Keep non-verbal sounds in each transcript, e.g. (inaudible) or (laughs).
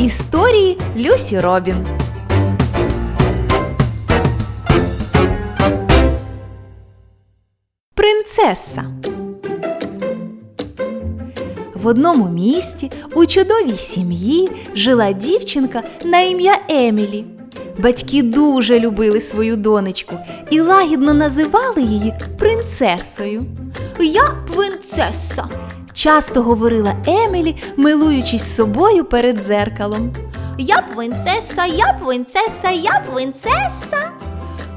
Історії Люсі Робін. Принцеса. В одному місті у чудовій сім'ї жила дівчинка на ім'я Емілі. Батьки дуже любили свою донечку і лагідно називали її принцесою. Я принцеса, часто говорила Емілі, милуючись собою перед дзеркалом. Я принцеса, я принцеса, я принцеса.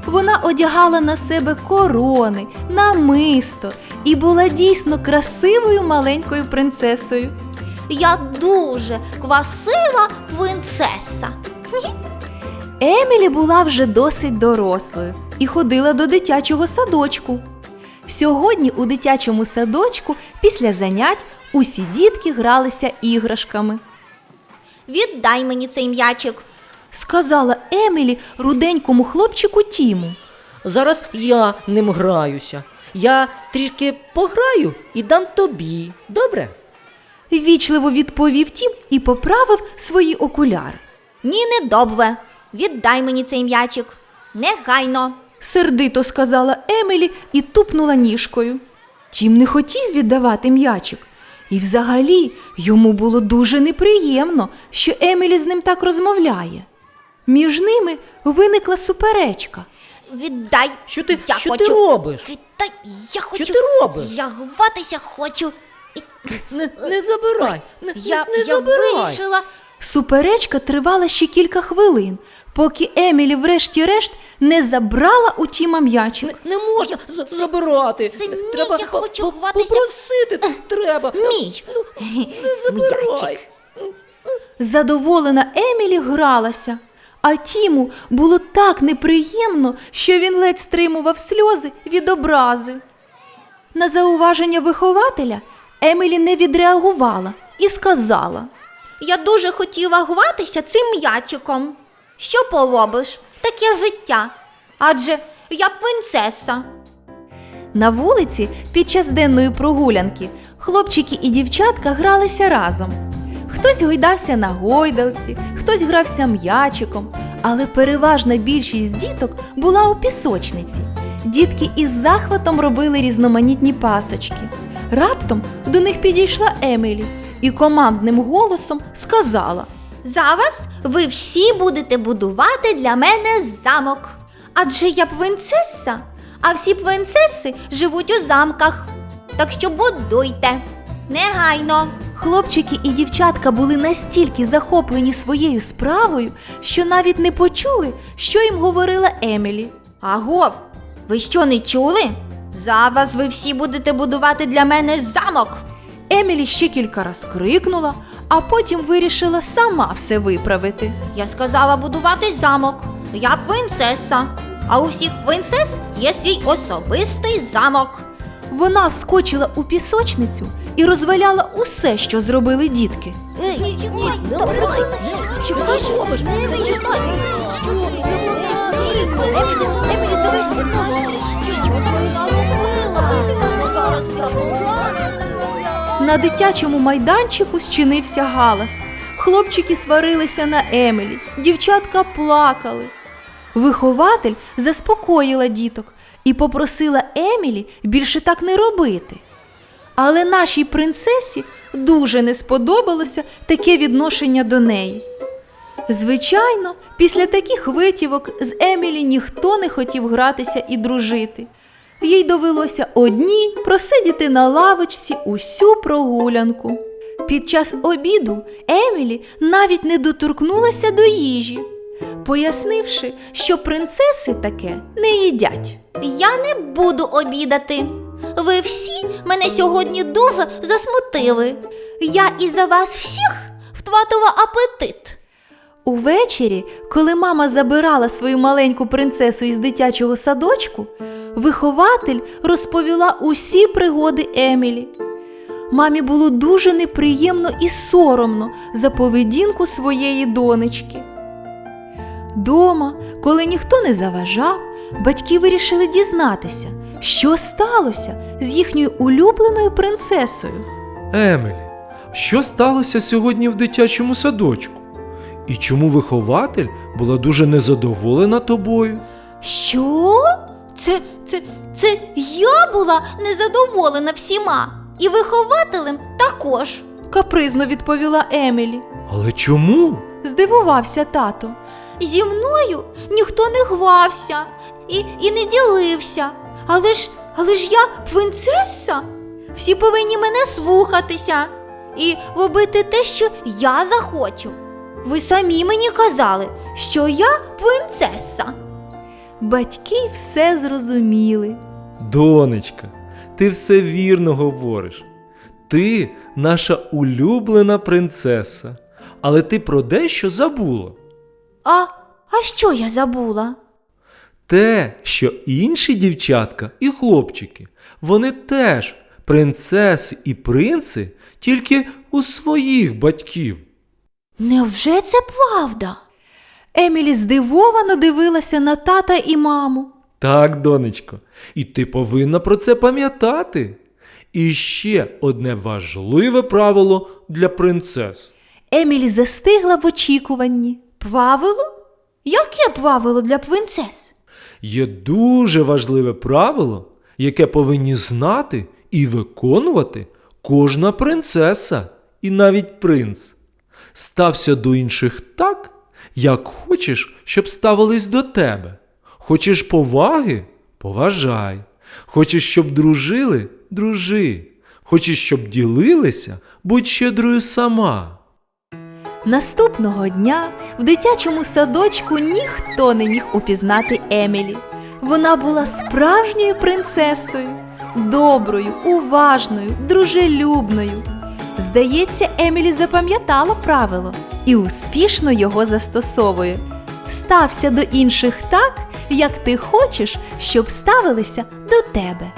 Вона одягала на себе корони, намисто і була дійсно красивою маленькою принцесою. Я дуже красива принцеса. Емілі була вже досить дорослою і ходила до дитячого садочку. Сьогодні у дитячому садочку після занять усі дітки гралися іграшками. Віддай мені цей м'ячик. Сказала Емілі руденькому хлопчику Тіму. Зараз я ним граюся. Я трішки пограю і дам тобі. Добре? Ввічливо відповів Тім і поправив свої окуляри. Ні, не добре. Віддай мені цей м'ячик. Негайно. Сердито сказала Емілі і тупнула ніжкою. Тім не хотів віддавати м'ячик. І взагалі йому було дуже неприємно, що Емілі з ним так розмовляє. Між ними виникла суперечка. Віддай. Що ти- я що хочу. ти робиш? Віддай, я хочу. ти робиш? Я гватися хочу. І- Не, не забирай. Не, Я, не, не я забирай. вирішила. Суперечка тривала ще кілька хвилин, поки Емілі, врешті-решт, не забрала у Тіма м'ячик. Не, не можна за- забирати. це мій, треба я по- хочу по- гратися. Попросити треба. Мій. Не (laughs) забирай. М'ячик. Задоволена Емілі гралася, а Тіму було так неприємно, що він ледь стримував сльози від образи. На зауваження вихователя Емілі не відреагувала і сказала. Я дуже хотіла гратися цим м'ячиком. Що поробиш? Таке життя. Адже я принцеса. На вулиці під час денної прогулянки хлопчики і дівчатка гралися разом. Хтось гойдався на гойдалці, хтось грався м'ячиком, але переважна більшість діток була у пісочниці. Дітки із захватом робили різноманітні пасочки. Раптом до них підійшла Емілі і командним голосом сказала: Зараз ви всі будете будувати для мене замок. Адже я принцеса, а всі принцеси живуть у замках. Так що будуйте. Негайно. Хлопчики і дівчатка були настільки захоплені своєю справою, що навіть не почули, що їм говорила Емілі. Агов, ви що не чули? Зараз ви всі будете будувати для мене замок. Емілі ще кілька раз крикнула, а потім вирішила сама все виправити. Я сказала будувати замок. Я принцеса. А у всіх принцес є свій особистий замок. Вона вскочила у пісочницю і розваляла усе, що зробили дітки. Ей? Зараз я На дитячому майданчику зчинився галас. Хлопчики сварилися на Емілі, дівчатка плакали. Вихователь заспокоїла діток і попросила Емілі більше так не робити. Але нашій принцесі дуже не сподобалося таке відношення до неї. Звичайно, після таких витівок з Емілі ніхто не хотів гратися і дружити. Їй довелося одній просидіти на лавочці усю прогулянку. Під час обіду Емілі навіть не доторкнулася до їжі, пояснивши, що принцеси таке не їдять. Я не буду обідати. Ви всі мене сьогодні дуже засмутили. Я із-за вас всіх втратила апетит. Увечері, коли мама забирала свою маленьку принцесу із дитячого садочку, вихователь розповіла усі пригоди Емілі. Мамі було дуже неприємно і соромно за поведінку своєї донечки. Дома, коли ніхто не заважав, батьки вирішили дізнатися, що сталося з їхньою улюбленою принцесою. Емелі, що сталося сьогодні в дитячому садочку? І чому вихователь була дуже незадоволена тобою? Що? Це, це, це я була незадоволена всіма. І вихователем також. Капризно відповіла Емілі. Але чому? Здивувався тато. Зі мною ніхто не гвався і, і не ділився. Але ж, але ж я принцеса. Всі повинні мене слухатися і робити те, що я захочу. Ви самі мені казали, що я принцеса. Батьки все зрозуміли. Донечка, ти все вірно говориш. Ти наша улюблена принцеса, але ти про дещо забула. А, а що я забула? Те, що інші дівчатка і хлопчики, вони теж принцеси і принци, тільки у своїх батьків. Невже це правда? Емілі здивовано дивилася на тата і маму. Так, донечко, і ти повинна про це пам'ятати. І ще одне важливе правило для принцес. Емілі застигла в очікуванні. Правило? Яке правило для принцес? Є дуже важливе правило, яке повинні знати і виконувати кожна принцеса і навіть принц. Стався до інших так, як хочеш, щоб ставились до тебе. Хочеш поваги? Поважай. Хочеш, щоб дружили? Дружи. Хочеш, щоб ділилися? Будь щедрою сама. Наступного дня в дитячому садочку ніхто не міг упізнати Емілі. Вона була справжньою принцесою, доброю, уважною, дружелюбною. Здається, Емілі запам'ятала правило і успішно його застосовує. Стався до інших так, як ти хочеш, щоб ставилися до тебе.